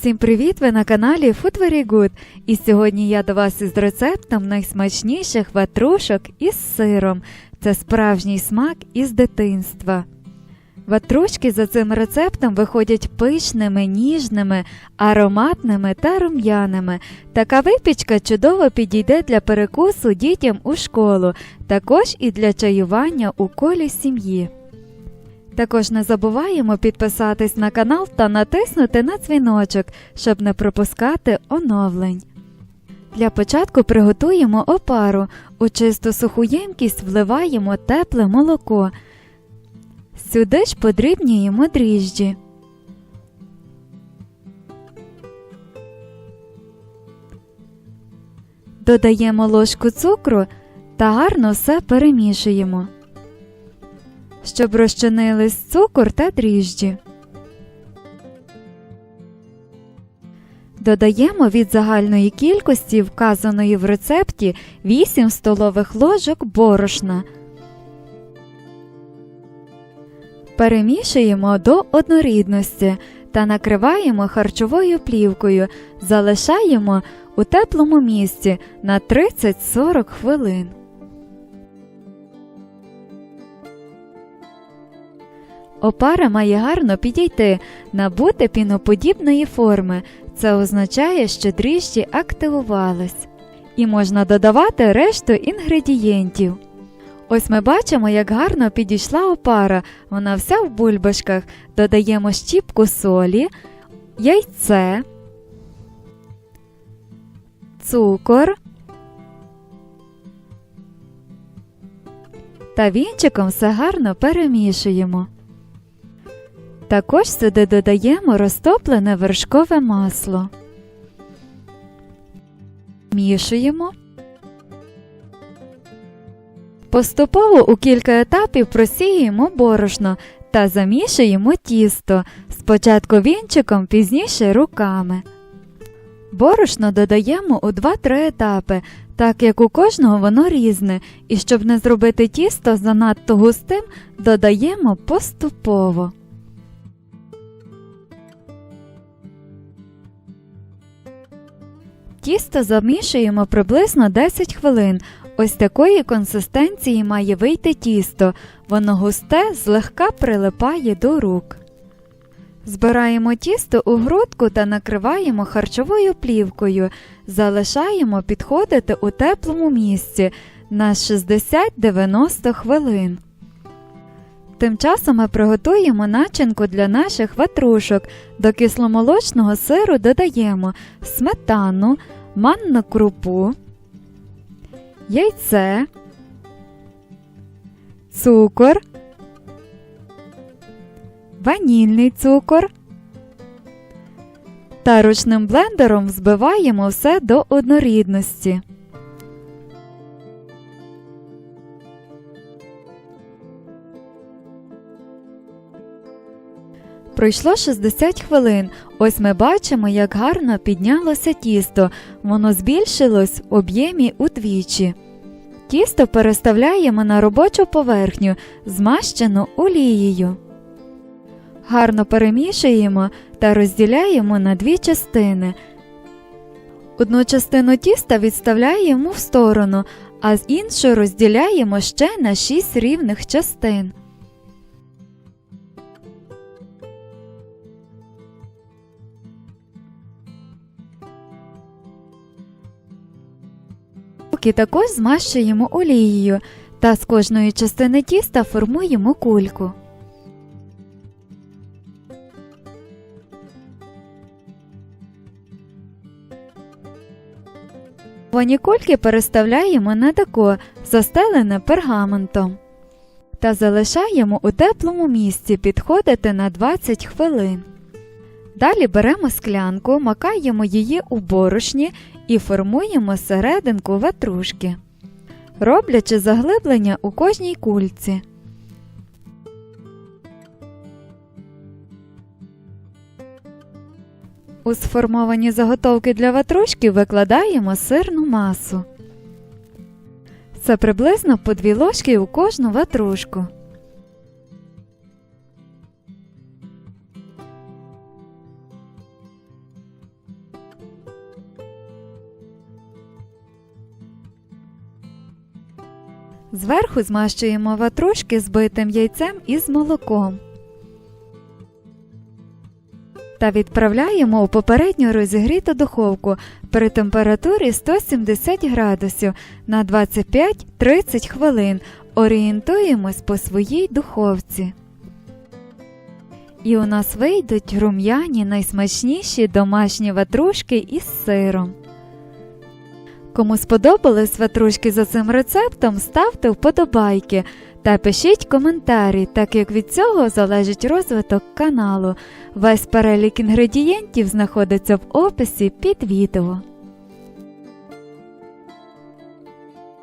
Всім привіт! Ви на каналі Food Very Good. І сьогодні я до вас із рецептом найсмачніших ватрушок із сиром. Це справжній смак із дитинства. Ватрушки за цим рецептом виходять пишними, ніжними, ароматними та рум'яними. Така випічка чудово підійде для перекусу дітям у школу, також і для чаювання у колі сім'ї. Також не забуваємо підписатись на канал та натиснути на дзвіночок, щоб не пропускати оновлень. Для початку приготуємо опару. У чисту суху ємкість вливаємо тепле молоко. Сюди ж подрібнюємо дріжджі. Додаємо ложку цукру та гарно все перемішуємо щоб розчинились цукор та дріжджі. Додаємо від загальної кількості, вказаної в рецепті, 8 столових ложок борошна. Перемішуємо до однорідності та накриваємо харчовою плівкою, залишаємо у теплому місці на 30-40 хвилин. Опара має гарно підійти, набути піноподібної форми. Це означає, що дріжджі активувались. І можна додавати решту інгредієнтів. Ось ми бачимо, як гарно підійшла опара, вона вся в бульбашках. Додаємо щіпку солі, яйце, цукор та вінчиком все гарно перемішуємо. Також сюди додаємо розтоплене вершкове масло. Мішуємо. Поступово у кілька етапів просіюємо борошно та замішуємо тісто. Спочатку вінчиком, пізніше руками. Борошно додаємо у 2-3 етапи, так як у кожного воно різне, і щоб не зробити тісто занадто густим, додаємо поступово. Тісто замішуємо приблизно 10 хвилин. Ось такої консистенції має вийти тісто. Воно густе, злегка прилипає до рук. Збираємо тісто у грудку та накриваємо харчовою плівкою. Залишаємо підходити у теплому місці на 60-90 хвилин. Тим часом ми приготуємо начинку для наших ватрушок. До кисломолочного сиру додаємо сметану, манну крупу, яйце, цукор, ванільний цукор. Та ручним блендером взбиваємо все до однорідності. Пройшло 60 хвилин. Ось ми бачимо, як гарно піднялося тісто. Воно збільшилось в об'ємі удвічі. Тісто переставляємо на робочу поверхню, змащену олією. Гарно перемішуємо та розділяємо на дві частини. Одну частину тіста відставляємо в сторону, а з іншу розділяємо ще на 6 рівних частин. Руки також змащуємо олією та з кожної частини тіста формуємо кульку. Воні кульки переставляємо на деко, застелене пергаментом. Та залишаємо у теплому місці підходити на 20 хвилин. Далі беремо склянку, макаємо її у борошні і формуємо серединку ватрушки, роблячи заглиблення у кожній кульці. У сформовані заготовки для ватрушки викладаємо сирну масу. Це приблизно по 2 ложки у кожну ватрушку. Зверху змащуємо ватрушки збитим яйцем із молоком. Та відправляємо у попередньо розігріту духовку при температурі 170 градусів на 25-30 хвилин. Орієнтуємось по своїй духовці. І у нас вийдуть рум'яні найсмачніші домашні ватрушки із сиром. Кому сподобались ватрушки за цим рецептом, ставте вподобайки та пишіть коментарі, так як від цього залежить розвиток каналу. Весь перелік інгредієнтів знаходиться в описі під відео.